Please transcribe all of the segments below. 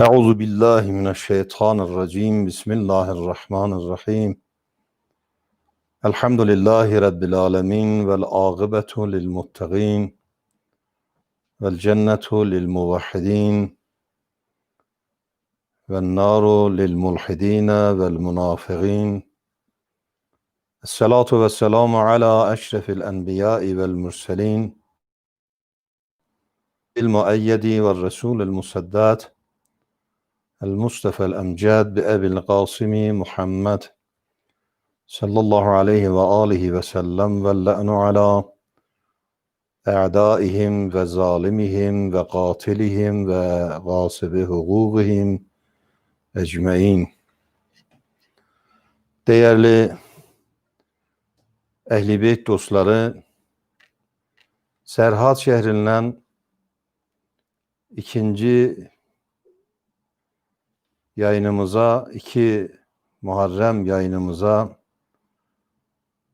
أعوذ بالله من الشيطان الرجيم بسم الله الرحمن الرحيم الحمد لله رب العالمين والعاقبة للمتقين والجنة للموحدين والنار للملحدين والمنافقين الصلاة والسلام على أشرف الأنبياء والمرسلين المؤيد والرسول المسدد المصطفى الأمجاد بأبي القاسم محمد صلى الله عليه وآله وسلم واللأن على أعدائهم وظالمهم وقاتلهم وغاصب حقوقهم ecmain. Değerli Ehli Beyt dostları, Serhat şehrinden ikinci yayınımıza, iki Muharrem yayınımıza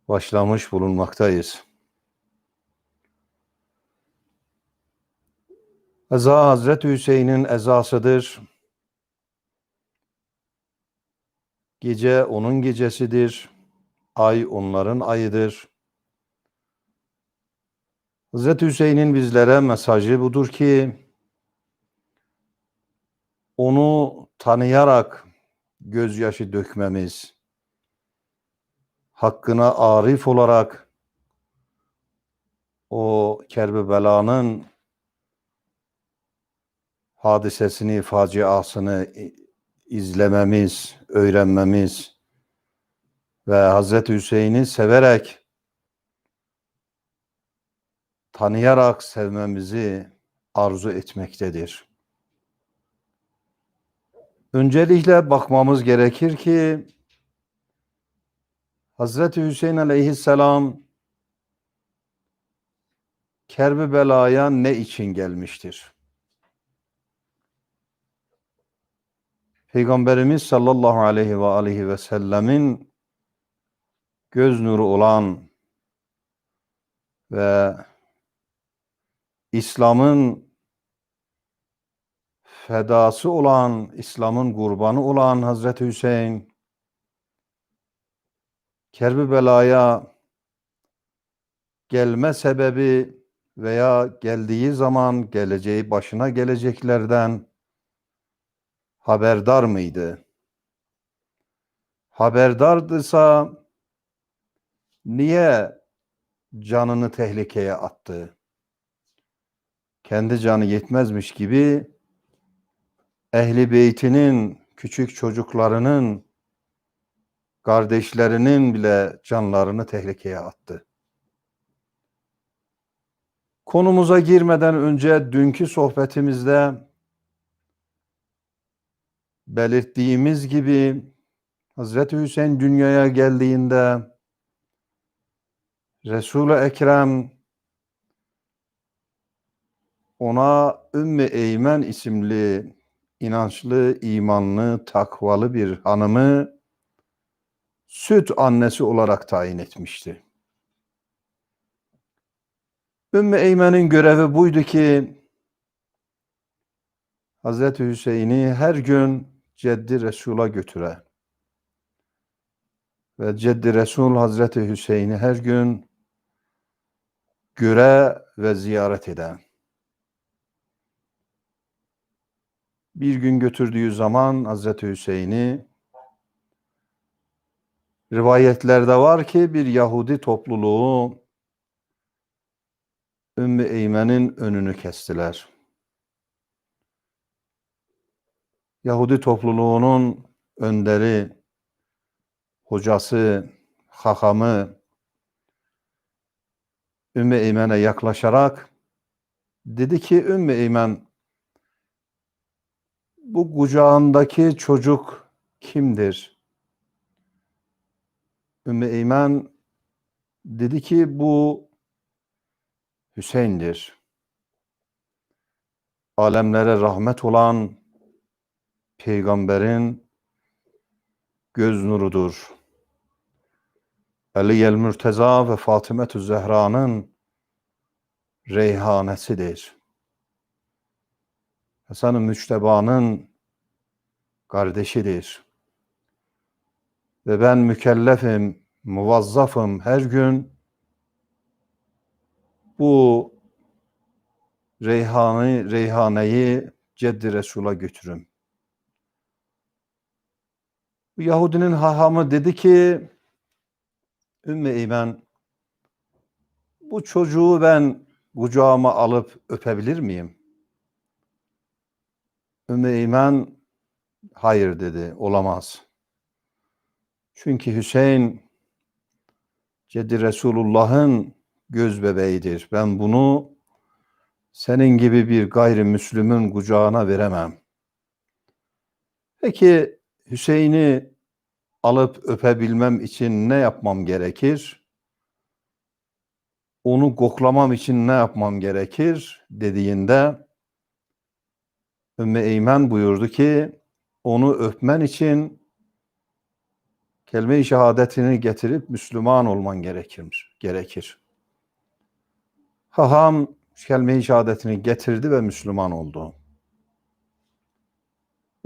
başlamış bulunmaktayız. Eza Hazreti Hüseyin'in ezasıdır. Gece onun gecesidir. Ay onların ayıdır. Hazreti Hüseyin'in bizlere mesajı budur ki onu tanıyarak gözyaşı dökmemiz, hakkına arif olarak o Kerbela'nın hadisesini, faciasını izlememiz, öğrenmemiz ve Hazreti Hüseyin'i severek, tanıyarak sevmemizi arzu etmektedir. Öncelikle bakmamız gerekir ki Hazreti Hüseyin aleyhisselam Kerbela'ya ne için gelmiştir? Peygamberimiz sallallahu aleyhi ve aleyhi ve sellemin göz nuru olan ve İslam'ın fedası olan, İslam'ın kurbanı olan Hazreti Hüseyin Kerbela'ya gelme sebebi veya geldiği zaman geleceği başına geleceklerden haberdar mıydı? Haberdardıysa niye canını tehlikeye attı? Kendi canı yetmezmiş gibi ehli beytinin, küçük çocuklarının, kardeşlerinin bile canlarını tehlikeye attı. Konumuza girmeden önce dünkü sohbetimizde belirttiğimiz gibi Hazreti Hüseyin dünyaya geldiğinde Resul-i Ekrem ona Ümmü Eymen isimli inançlı, imanlı, takvalı bir hanımı süt annesi olarak tayin etmişti. Ümmü Eymen'in görevi buydu ki Hazreti Hüseyin'i her gün Ceddi Resul'a götüre ve Ceddi Resul Hazreti Hüseyin'i her gün göre ve ziyaret eden. Bir gün götürdüğü zaman Hazreti Hüseyin'i rivayetlerde var ki bir Yahudi topluluğu Ümmü Eymen'in önünü kestiler. Yahudi topluluğunun önderi, hocası, hakamı Ümmü Eymen'e yaklaşarak dedi ki Ümmü Eymen bu kucağındaki çocuk kimdir? Ümmü Eymen dedi ki bu Hüseyin'dir. Alemlere rahmet olan peygamberin göz nurudur. Ali el Mürteza ve Fatımetü Zehra'nın reyhanesidir. Hasan-ı Müçteba'nın kardeşidir. Ve ben mükellefim, muvazzafım her gün bu Reyhanı, Reyhane'yi Ceddi Resul'a götürüm. Bu Yahudinin hahamı dedi ki Ümmü Eymen bu çocuğu ben kucağıma alıp öpebilir miyim? Ümmü Eymen hayır dedi olamaz. Çünkü Hüseyin Ceddi Resulullah'ın göz bebeğidir. Ben bunu senin gibi bir gayrimüslimin kucağına veremem. Peki Hüseyin'i alıp öpebilmem için ne yapmam gerekir? Onu koklamam için ne yapmam gerekir dediğinde Ümmü Eymen buyurdu ki onu öpmen için kelime-i şehadetini getirip Müslüman olman gerekir. gerekir. Haham kelime-i şehadetini getirdi ve Müslüman oldu.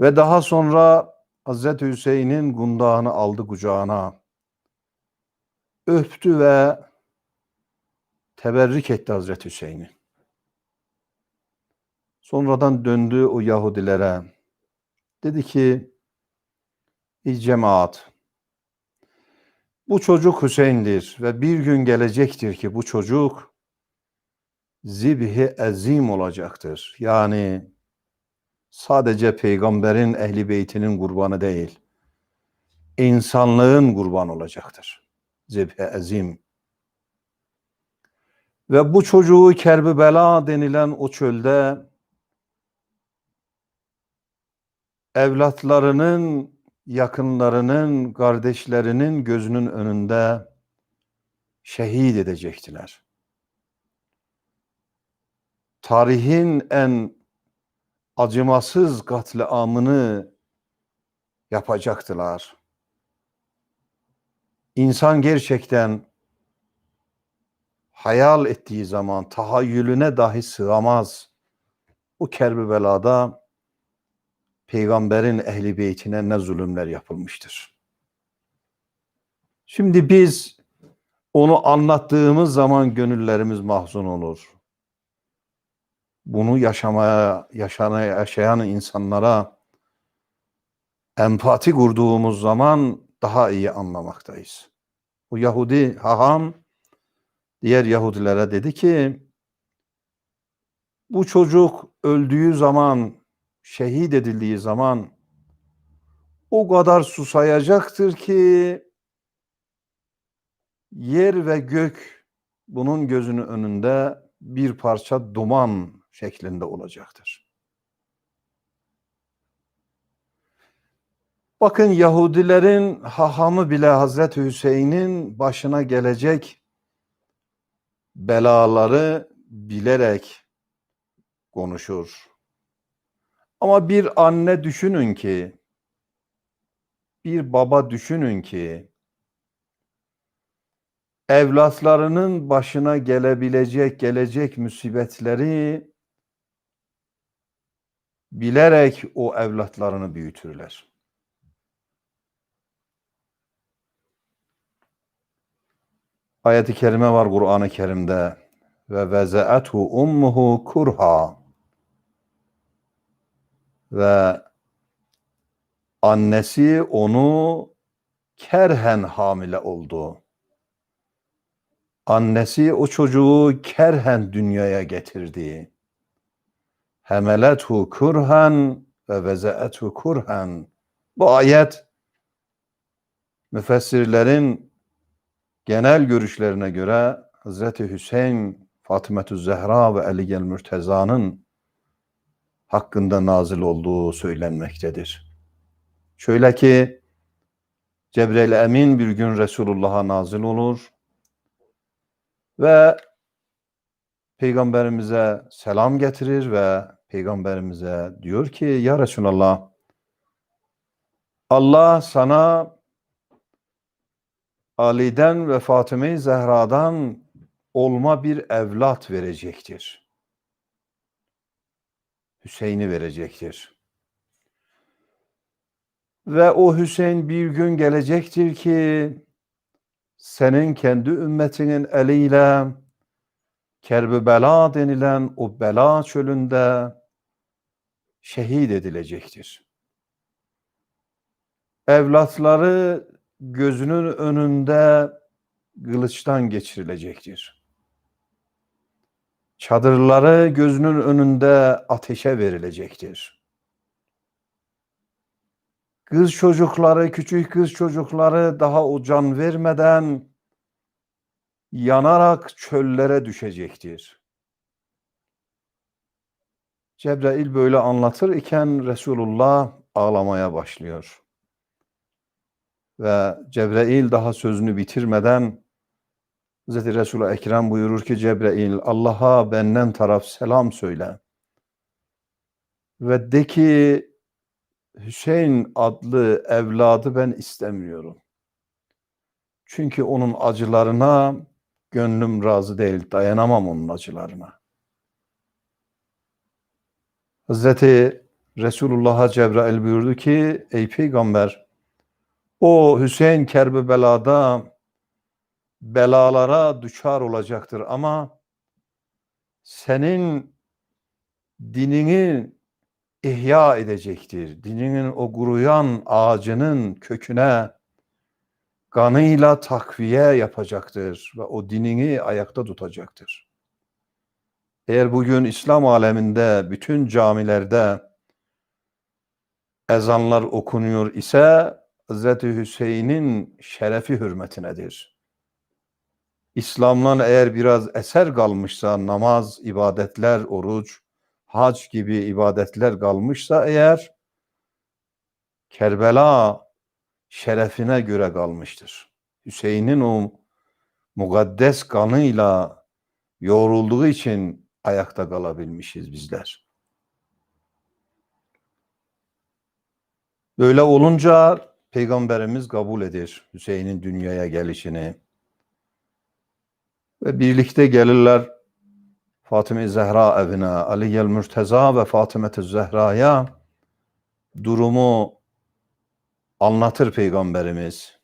Ve daha sonra Hazreti Hüseyin'in gundağını aldı kucağına. Öptü ve teberrik etti Hazreti Hüseyin'i. Sonradan döndü o Yahudilere. Dedi ki, ey cemaat, bu çocuk Hüseyin'dir ve bir gün gelecektir ki bu çocuk zibhi ezim olacaktır. Yani sadece peygamberin ehli beytinin kurbanı değil, insanlığın kurban olacaktır. Zibhi ezim. Ve bu çocuğu Kerbela denilen o çölde evlatlarının, yakınlarının, kardeşlerinin gözünün önünde şehit edecektiler. Tarihin en acımasız katliamını yapacaktılar. İnsan gerçekten hayal ettiği zaman tahayyülüne dahi sığamaz. Bu Kerbela'da peygamberin ehli beytine ne zulümler yapılmıştır. Şimdi biz onu anlattığımız zaman gönüllerimiz mahzun olur. Bunu yaşamaya, yaşana, yaşayan insanlara empati kurduğumuz zaman daha iyi anlamaktayız. Bu Yahudi haham diğer Yahudilere dedi ki bu çocuk öldüğü zaman şehit edildiği zaman o kadar susayacaktır ki yer ve gök bunun gözünün önünde bir parça duman şeklinde olacaktır. Bakın Yahudilerin hahamı bile Hazreti Hüseyin'in başına gelecek belaları bilerek konuşur. Ama bir anne düşünün ki, bir baba düşünün ki, evlatlarının başına gelebilecek, gelecek musibetleri bilerek o evlatlarını büyütürler. Ayet-i kerime var Kur'an-ı Kerim'de ve veze'ethu ummuhu kurha ve annesi onu kerhen hamile oldu. Annesi o çocuğu kerhen dünyaya getirdi. Hemelethu kurhan ve vezeethu kurhan. Bu ayet müfessirlerin genel görüşlerine göre Hazreti Hüseyin, Fatımetü Zehra ve Ali Gel Mürteza'nın hakkında nazil olduğu söylenmektedir. Şöyle ki Cebrail Emin bir gün Resulullah'a nazil olur ve Peygamberimize selam getirir ve Peygamberimize diyor ki ya Resulallah Allah sana Ali'den ve Fatıma-i Zehra'dan olma bir evlat verecektir. Hüseyin'i verecektir. Ve o Hüseyin bir gün gelecektir ki senin kendi ümmetinin eliyle Kerbela denilen o bela çölünde şehit edilecektir. Evlatları gözünün önünde kılıçtan geçirilecektir. Çadırları gözünün önünde ateşe verilecektir. Kız çocukları, küçük kız çocukları daha o can vermeden yanarak çöllere düşecektir. Cebrail böyle anlatır iken Resulullah ağlamaya başlıyor. Ve Cebrail daha sözünü bitirmeden Hz. Resul-i Ekrem buyurur ki Cebrail Allah'a benden taraf selam söyle. Ve de ki Hüseyin adlı evladı ben istemiyorum. Çünkü onun acılarına gönlüm razı değil, dayanamam onun acılarına. Hazreti Resulullah'a Cebrail buyurdu ki, ey peygamber, o Hüseyin Kerbela'da belalara düşar olacaktır ama senin dinini ihya edecektir. Dininin o guruyan ağacının köküne kanıyla takviye yapacaktır ve o dinini ayakta tutacaktır. Eğer bugün İslam aleminde bütün camilerde ezanlar okunuyor ise Hz. Hüseyin'in şerefi hürmetinedir. İslam'dan eğer biraz eser kalmışsa namaz, ibadetler, oruç, hac gibi ibadetler kalmışsa eğer Kerbela şerefine göre kalmıştır. Hüseyin'in o mukaddes kanıyla yoğrulduğu için ayakta kalabilmişiz bizler. Böyle olunca Peygamberimiz kabul edir Hüseyin'in dünyaya gelişini. Ve birlikte gelirler Fatıma Zehra evine, Aliyel Mürteza ve Fatıma Zehra'ya durumu anlatır Peygamberimiz.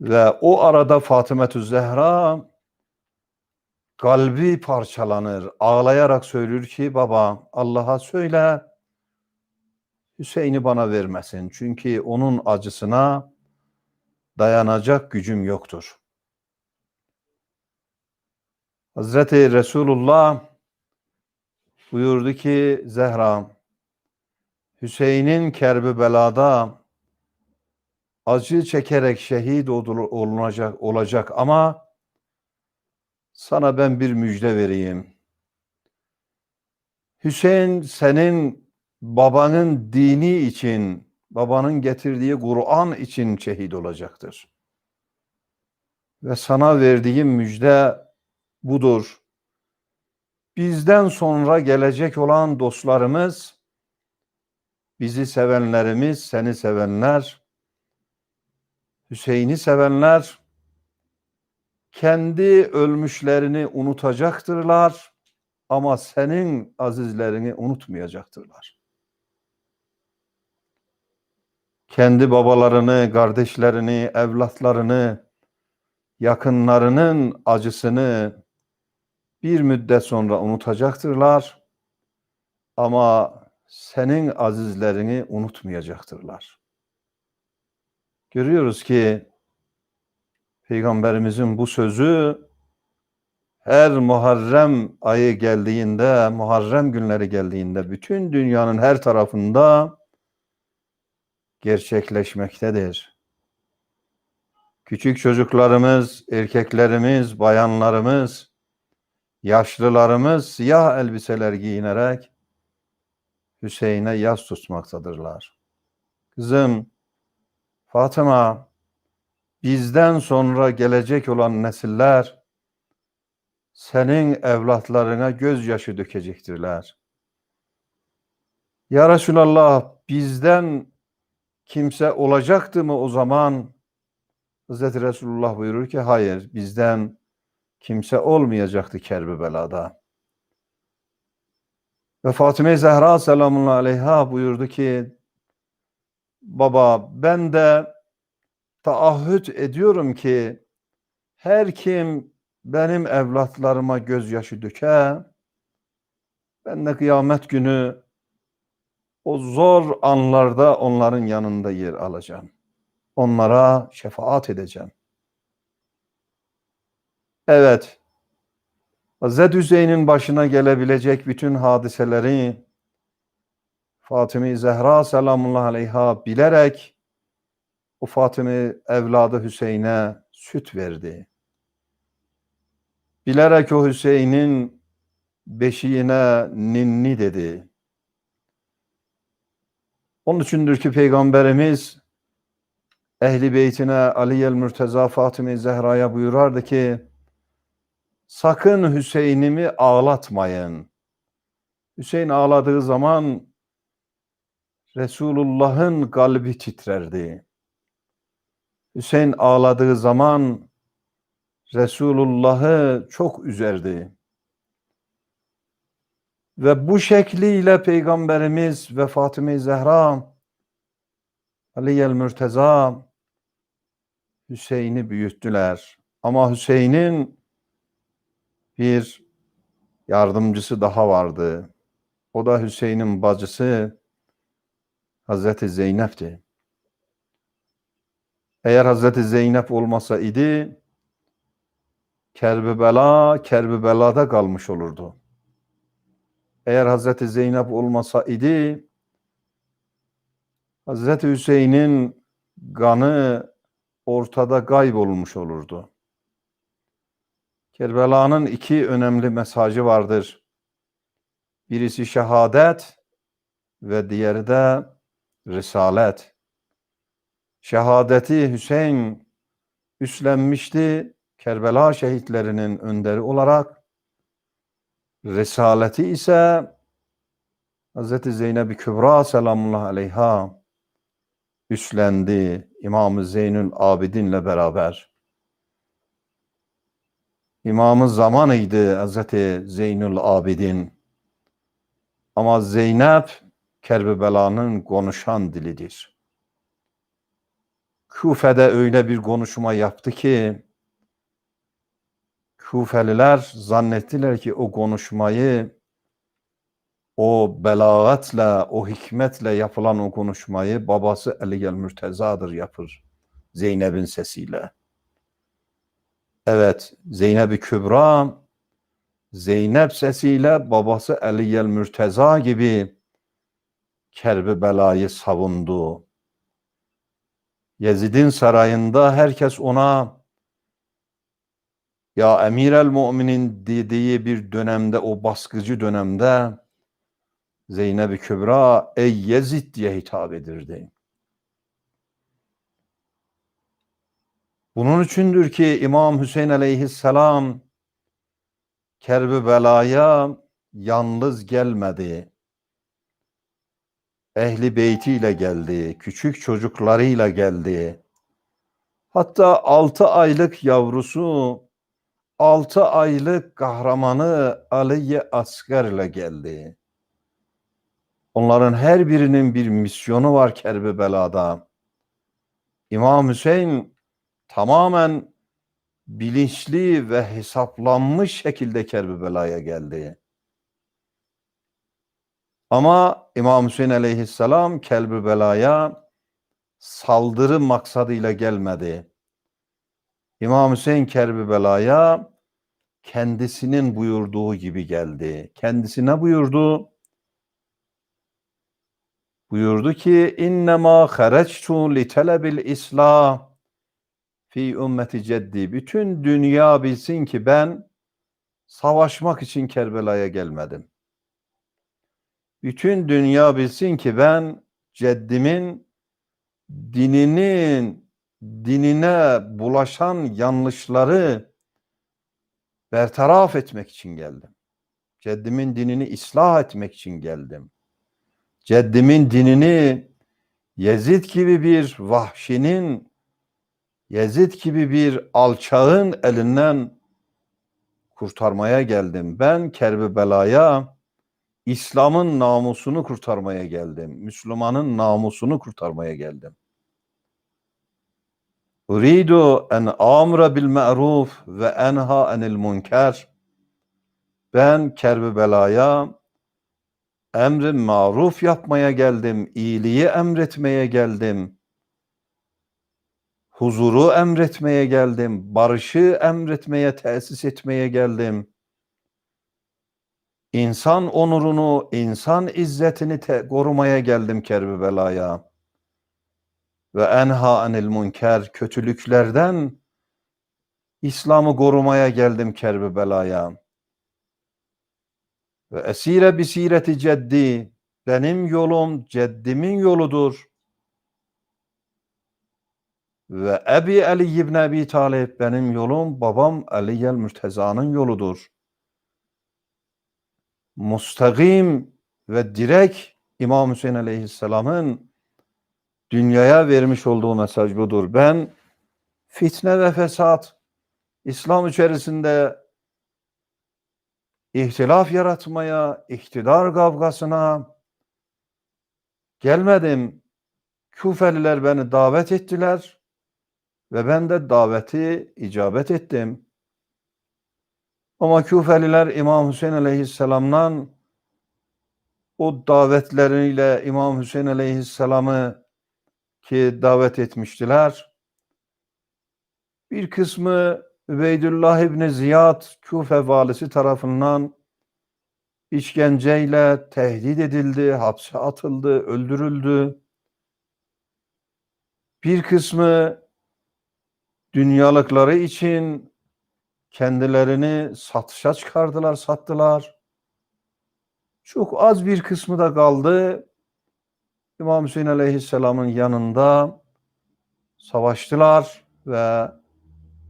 Ve o arada Fatıma Zehra kalbi parçalanır. Ağlayarak söylür ki baba Allah'a söyle Hüseyin'i bana vermesin. Çünkü onun acısına dayanacak gücüm yoktur. Hazreti Resulullah buyurdu ki Zehra Hüseyin'in Kerbela'da acı çekerek şehit olunacak olacak ama sana ben bir müjde vereyim. Hüseyin senin babanın dini için, babanın getirdiği Kur'an için şehit olacaktır. Ve sana verdiğim müjde budur. Bizden sonra gelecek olan dostlarımız, bizi sevenlerimiz, seni sevenler, Hüseyin'i sevenler, kendi ölmüşlerini unutacaktırlar ama senin azizlerini unutmayacaktırlar. Kendi babalarını, kardeşlerini, evlatlarını, yakınlarının acısını bir müddet sonra unutacaktırlar ama senin azizlerini unutmayacaktırlar. Görüyoruz ki Peygamberimizin bu sözü her Muharrem ayı geldiğinde, Muharrem günleri geldiğinde bütün dünyanın her tarafında gerçekleşmektedir. Küçük çocuklarımız, erkeklerimiz, bayanlarımız, yaşlılarımız siyah elbiseler giyinerek Hüseyin'e yas tutmaktadırlar. Kızım Fatıma bizden sonra gelecek olan nesiller senin evlatlarına gözyaşı dökecektirler. Ya Resulallah bizden kimse olacaktı mı o zaman? Hz. Resulullah buyurur ki hayır bizden kimse olmayacaktı Kerbela'da. Ve Fatıma Zehra selamun aleyha buyurdu ki baba ben de taahhüt ediyorum ki her kim benim evlatlarıma gözyaşı döke ben de kıyamet günü o zor anlarda onların yanında yer alacağım. Onlara şefaat edeceğim. Evet, Hz. Hüseyin'in başına gelebilecek bütün hadiseleri Fatıma Zehra selamullahi aleyha bilerek o Fatıma evladı Hüseyin'e süt verdi. Bilerek o Hüseyin'in beşiğine ninni dedi. Onun içindir ki Peygamberimiz Ehli Beytine Aliyel Mürteza Fatıma Zehra'ya buyurardı ki sakın Hüseyin'imi ağlatmayın. Hüseyin ağladığı zaman Resulullah'ın kalbi titrerdi. Hüseyin ağladığı zaman Resulullah'ı çok üzerdi. Ve bu şekliyle Peygamberimiz ve Fatıma Zehra Aliyel Mürteza Hüseyin'i büyüttüler. Ama Hüseyin'in bir yardımcısı daha vardı. O da Hüseyin'in bacısı Hazreti Zeynep'ti. Eğer Hazreti Zeynep olmasa idi Kerbela, Kerbela'da kalmış olurdu. Eğer Hazreti Zeynep olmasa idi Hazreti Hüseyin'in kanı ortada kaybolmuş olurdu. Kerbela'nın iki önemli mesajı vardır. Birisi şehadet ve diğeri de risalet. Şehadeti Hüseyin üstlenmişti Kerbela şehitlerinin önderi olarak. Risaleti ise Hz. Zeynep-i Kübra selamullahi aleyha üstlendi İmam-ı Zeynül Abidin'le beraber. İmamı zamanıydı Hz. Zeynül Abidin. Ama Zeynep Kerbela'nın konuşan dilidir. Kufe'de öyle bir konuşma yaptı ki Kufeliler zannettiler ki o konuşmayı o belagatla, o hikmetle yapılan o konuşmayı babası Aliyel Mürteza'dır yapır Zeynep'in sesiyle. Evet, Zeynep-i Kübra Zeynep sesiyle babası Aliyel Mürteza gibi Kerbi belayı savundu. Yezid'in sarayında herkes ona ya Emir el Müminin dediği bir dönemde o baskıcı dönemde Zeynep-i Kübra ey Yezid diye hitap edirdi. Bunun içindir ki İmam Hüseyin aleyhisselam Kerbi belaya yalnız gelmedi. Ehli beytiyle geldi, küçük çocuklarıyla geldi. Hatta altı aylık yavrusu, altı aylık kahramanı Aliye Asker'le geldi. Onların her birinin bir misyonu var Kerbela'da. İmam Hüseyin tamamen bilinçli ve hesaplanmış şekilde Kerbela'ya geldi. Ama İmam Hüseyin aleyhisselam Kerbela'ya saldırı maksadıyla gelmedi. İmam Hüseyin Kerbela'ya kendisinin buyurduğu gibi geldi. Kendisine buyurdu? Buyurdu ki innema hareçtu li telebil islah fi ümmeti ceddi. Bütün dünya bilsin ki ben savaşmak için Kerbela'ya gelmedim. Bütün dünya bilsin ki ben ceddimin dininin dinine bulaşan yanlışları bertaraf etmek için geldim. Ceddimin dinini ıslah etmek için geldim. Ceddimin dinini Yezid gibi bir vahşinin, Yezid gibi bir alçağın elinden kurtarmaya geldim. Ben Kerbela'ya İslam'ın namusunu kurtarmaya geldim. Müslümanın namusunu kurtarmaya geldim. Uridu en amra bil ma'ruf ve enha enil münker. Ben Kerbela'ya emri maruf yapmaya geldim, iyiliği emretmeye geldim. Huzuru emretmeye geldim, barışı emretmeye, tesis etmeye geldim. İnsan onurunu, insan izzetini te- korumaya geldim Kerbela'ya. Ve enha anil münker, kötülüklerden İslam'ı korumaya geldim Kerbela'ya. Ve esire bisireti ceddi, benim yolum ceddimin yoludur. Ve Ebi Ali ibn Ebi Talib, benim yolum babam Ali el Mürteza'nın yoludur. Mustagim ve direk İmam Hüseyin Aleyhisselam'ın dünyaya vermiş olduğu mesaj budur. Ben fitne ve fesat, İslam içerisinde ihtilaf yaratmaya, iktidar kavgasına gelmedim. Küfeliler beni davet ettiler ve ben de daveti icabet ettim. Ama Küfeliler İmam Hüseyin Aleyhisselam'dan o davetleriyle İmam Hüseyin Aleyhisselam'ı ki davet etmiştiler. Bir kısmı Übeydullah İbni Ziyad Küfe valisi tarafından işkenceyle tehdit edildi, hapse atıldı, öldürüldü. Bir kısmı dünyalıkları için kendilerini satışa çıkardılar, sattılar. Çok az bir kısmı da kaldı. İmam Hüseyin Aleyhisselam'ın yanında savaştılar ve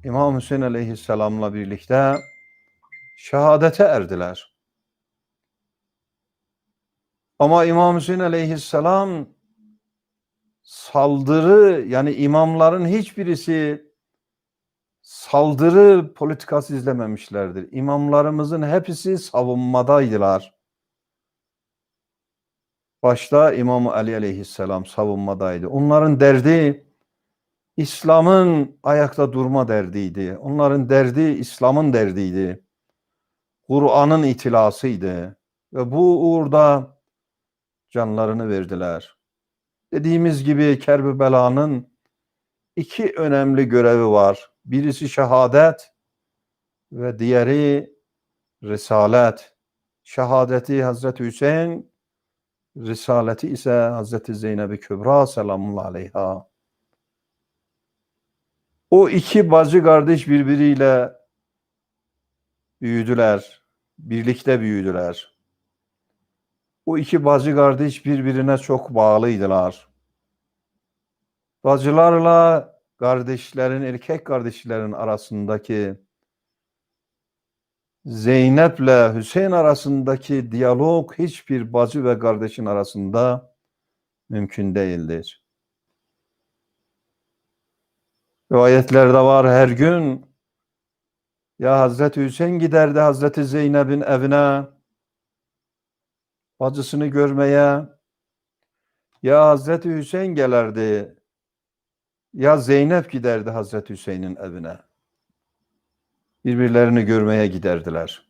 İmam Hüseyin Aleyhisselam'la birlikte şehadete erdiler. Ama İmam Hüseyin Aleyhisselam saldırı yani imamların hiçbirisi saldırı politikası izlememişlerdir. İmamlarımızın hepsi savunmadaydılar. Başta İmam Ali Aleyhisselam savunmadaydı. Onların derdi İslam'ın ayakta durma derdiydi. Onların derdi İslam'ın derdiydi. Kur'an'ın itilasıydı. Ve bu uğurda canlarını verdiler. Dediğimiz gibi Kerbela'nın iki önemli görevi var. Birisi şehadet ve diğeri risalet. Şehadeti Hazreti Hüseyin, risaleti ise Hazreti Zeynep-i Kübra selamun aleyha. O iki bacı kardeş birbiriyle büyüdüler. Birlikte büyüdüler. O iki bacı kardeş birbirine çok bağlıydılar. Bacılarla kardeşlerin, erkek kardeşlerin arasındaki Zeynep'le Hüseyin arasındaki diyalog hiçbir bacı ve kardeşin arasında mümkün değildir. Rivayetlerde var her gün ya Hazreti Hüseyin giderdi Hazreti Zeynep'in evine bacısını görmeye ya Hazreti Hüseyin gelerdi ya Zeynep giderdi Hazreti Hüseyin'in evine. Birbirlerini görmeye giderdiler.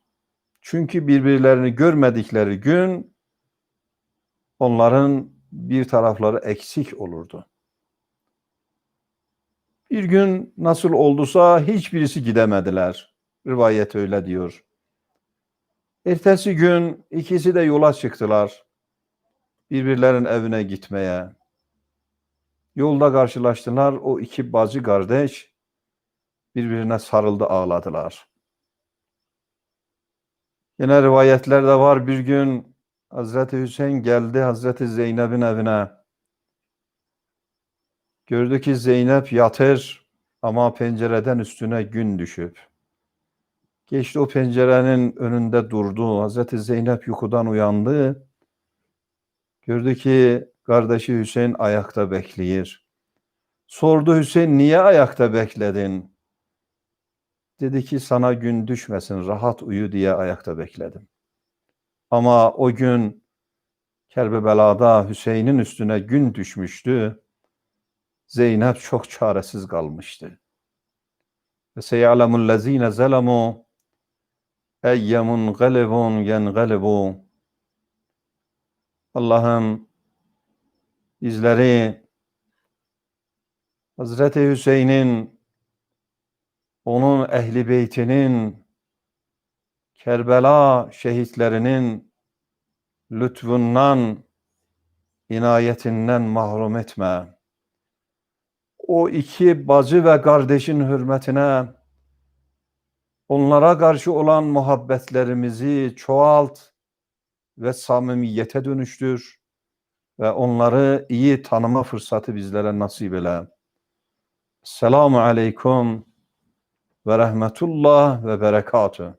Çünkü birbirlerini görmedikleri gün onların bir tarafları eksik olurdu. Bir gün nasıl olduysa hiçbirisi gidemediler. Rivayet öyle diyor. Ertesi gün ikisi de yola çıktılar. Birbirlerinin evine gitmeye. Yolda karşılaştılar. O iki bacı kardeş birbirine sarıldı ağladılar. Yine rivayetlerde var bir gün Hazreti Hüseyin geldi Hazreti Zeynep'in evine. Gördü ki Zeynep yatır ama pencereden üstüne gün düşüp. Geçti o pencerenin önünde durdu. Hazreti Zeynep yukudan uyandı. Gördü ki kardeşi Hüseyin ayakta bekliyor. Sordu Hüseyin niye ayakta bekledin? Dedi ki sana gün düşmesin rahat uyu diye ayakta bekledim. Ama o gün Kerbela'da Hüseyin'in üstüne gün düşmüştü. Zeynep çok çaresiz kalmıştı. Ve seyalemul lezine zelemu eyyemun galebun yengalebu Allah'ım bizleri Hazreti Hüseyin'in onun ehli beytinin Kerbela şehitlerinin lütfundan inayetinden mahrum etme. O iki bacı ve kardeşin hürmetine onlara karşı olan muhabbetlerimizi çoğalt ve samimiyete dönüştür ve onları iyi tanıma fırsatı bizlere nasip eyle. Selamu aleyküm ve rahmetullah ve berekatü.